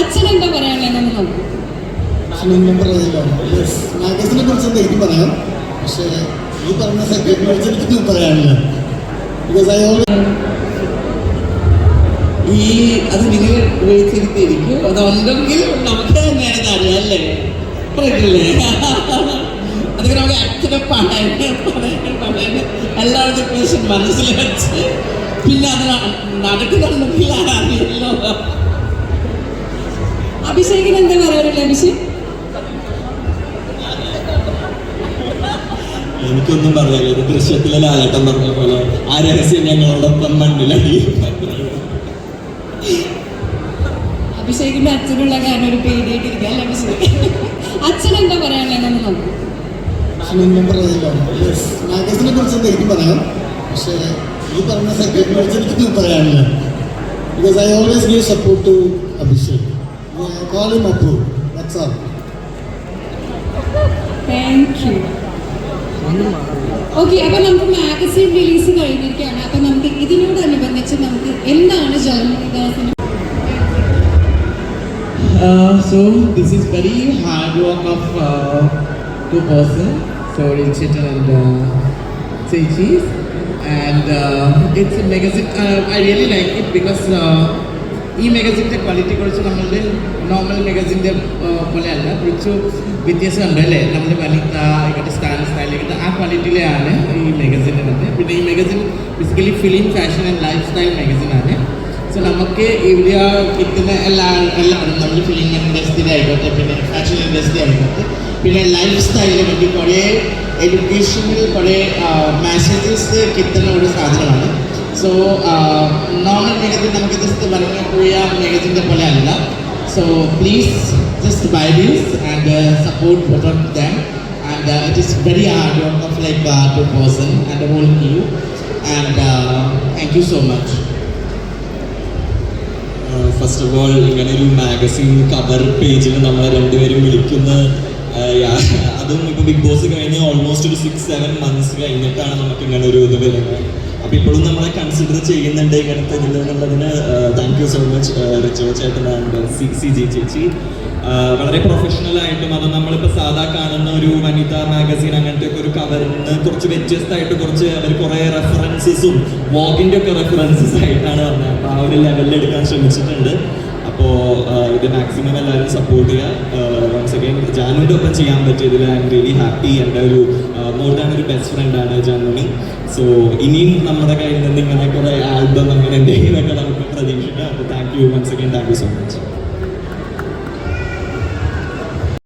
അച്ഛൻ എന്താ പറയാനുള്ളതെന്ന് നോക്കൂ. ഭക്ഷണമൊന്നും പറയില്ല മാഗസിനെ കുറിച്ച് എന്താ എനിക്ക് പറയാം? പക്ഷേ ഈ പറഞ്ഞ സെക്രട്ടറി കുറിച്ച് എനിക്കൊന്നും പറയാനില്ല. ബിക്കോസ് ഐ ഓൾവേസ് ഈ അത് നിങ്ങൾ ഉപയോഗിച്ചിരിക്കും അതുണ്ടെങ്കിൽ നമുക്ക് തന്നെയാണ് അറിയാം അല്ലേ? പറയില്ലേ അതൊക്കെ നമുക്ക് അച്ഛനെ പറയാൻ പറയാൻ പറയാൻ എല്ലാവരുടെ മനസ്സിൽ വെച്ച് പിന്നെ അത് നടക്കുന്നുണ്ടെങ്കിൽ അറിയല്ലോ അഭിഷേകിന് എന്താ പറയാനുള്ളത് അഭിഷേക്? എനിക്കൊന്നും പറയാനില്ല. ഒരു ദൃശ്യത്തിലെ ലാലേട്ടൻ പറഞ്ഞ പോലെ ആ രഹസ്യം ഞങ്ങളോടൊപ്പം മണ്ണിലടി. അഭിഷേകിന്റെ അച്ഛനുള്ള കാരണം ഒരു പേടിയായിട്ടിരിക്കുക അല്ലെ അഭിഷേക്? അച്ഛൻ എന്താ പറയാനുള്ളതെന്ന് നോക്കൂ. ഭക്ഷണമൊന്നും പറയില്ല. മാഗസിനെ കുറിച്ച് എനിക്ക് പറയാം പക്ഷേ ഈ പറഞ്ഞ സെക്രട്ടറി കുറിച്ച് എനിക്കൊന്നും പറയാനില്ല. Because I always give support to Abhishek call him Appu That's all. Thank you. Okay അപ്പൊ നമുക്ക് മാഗസിൻ റിലീസ് കഴിഞ്ഞിരിക്കുകയാണ് അപ്പൊ നമുക്ക് ഇതിനോടനുബന്ധിച്ച് നമുക്ക് എന്താണ് ജന്മദാസിന് so so this is very hard work of person two person, and Richard and it's magazine And really it's a magazine, ഈ മാഗസിന്റെ quality കുറച്ച് നമ്മളുടെ നോർമൽ മെഗസിന്റെ പോലെയല്ല കുറച്ച് വ്യത്യാസമുണ്ട് അല്ലേ? നമ്മുടെ വനിത ആയിക്കോട്ടെ സ്റ്റാൻ സ്റ്റൈൽ ആയിക്കോട്ടെ ആ ക്വാളിറ്റിയിലാണ് ഈ മാഗസിന്റെ വന്നത്. പിന്നെ ഈ magazine basically film fashion and lifestyle മാഗസിനാണ് so നമുക്ക് ഇവിടെ കിട്ടുന്ന എല്ലാ എല്ലാം നമ്മൾ ഫിലിം ഇൻഡസ്ട്രി ആയിക്കോട്ടെ പിന്നെ ഫാഷൻ ഇൻഡസ്ട്രി ആയിക്കോട്ടെ പിന്നെ ലൈഫ് സ്റ്റൈലിനെ പറ്റി കുറേ എഡ്യൂക്കേഷനിൽ കുറേ മെസ്സേജസ് കിട്ടുന്ന ഒരു സാധനമാണ് സോ നോർമൽ മെഗസിൻ നമുക്ക് ജസ്റ്റ് പറഞ്ഞു പോയ മെഗസിന്റെ പോലെ അല്ല. So please just buy these and support button them and it is very hard work of like two person and whole you and thank you so much first of all ഇങ്ങനെ ഒരു magazine cover പേജിൽ നമ്മളെ രണ്ടുപേരും വിളിക്കുന്ന യാ- അതും ഇപ്പോൾ Bigg Boss കഴിഞ്ഞ് ഓൾമോസ്റ്റ് ഒരു സിക്സ് സെവൻ മന്ത്സ് കഴിഞ്ഞിട്ടാണ് നമുക്ക് ഇങ്ങനെ ഒരു ഇത് വരുന്നത്. അപ്പോൾ ഇപ്പോഴും നമ്മളെ കൺസിഡർ ചെയ്യുന്നുണ്ട് ഇങ്ങനത്തെ ഇതിൽ എന്നുള്ളതിന് thank you so much Richo ചേട്ടൻ ആൻഡ് സി സി ജി ചേച്ചി. വളരെ പ്രൊഫഷണൽ ആയിട്ടും അത് നമ്മളിപ്പോൾ സാധാ കാണുന്ന ഒരു വനിത മാഗസീൻ അങ്ങനത്തെ ഒക്കെ ഒരു കവറിന് കുറച്ച് വ്യത്യസ്തമായിട്ട് കുറച്ച് അവർ കുറേ റെഫറൻസസും വോഗിന്റെ ഒക്കെ റെഫറൻസസ് ആയിട്ടാണ് വന്നത്. അപ്പോൾ ആ ഒരു ലെവലിൽ എടുക്കാൻ ശ്രമിച്ചിട്ടുണ്ട്. അപ്പോൾ ഇത് മാക്സിമം എല്ലാവരും സപ്പോർട്ട് ചെയ്യുക. അഗൈൻ ജാനുവിന്റെ ഒപ്പം ചെയ്യാൻ പറ്റിയതിൽ ഐ എം റിയലി ഹാപ്പി എന്റെ ഒരു മോർ ദാൻ ഒരു ബെസ്റ്റ് ഫ്രണ്ടാണ് ജാനുവിനി. സോ ഇനിയും നമ്മുടെ കയ്യിൽ നിന്ന് ഇങ്ങനെ കുറേ ആൽബം അങ്ങനെ എന്തെങ്കിലുമൊക്കെ നമുക്ക് പ്രതീക്ഷിക്കാം. അപ്പോൾ thank you once again thank you so much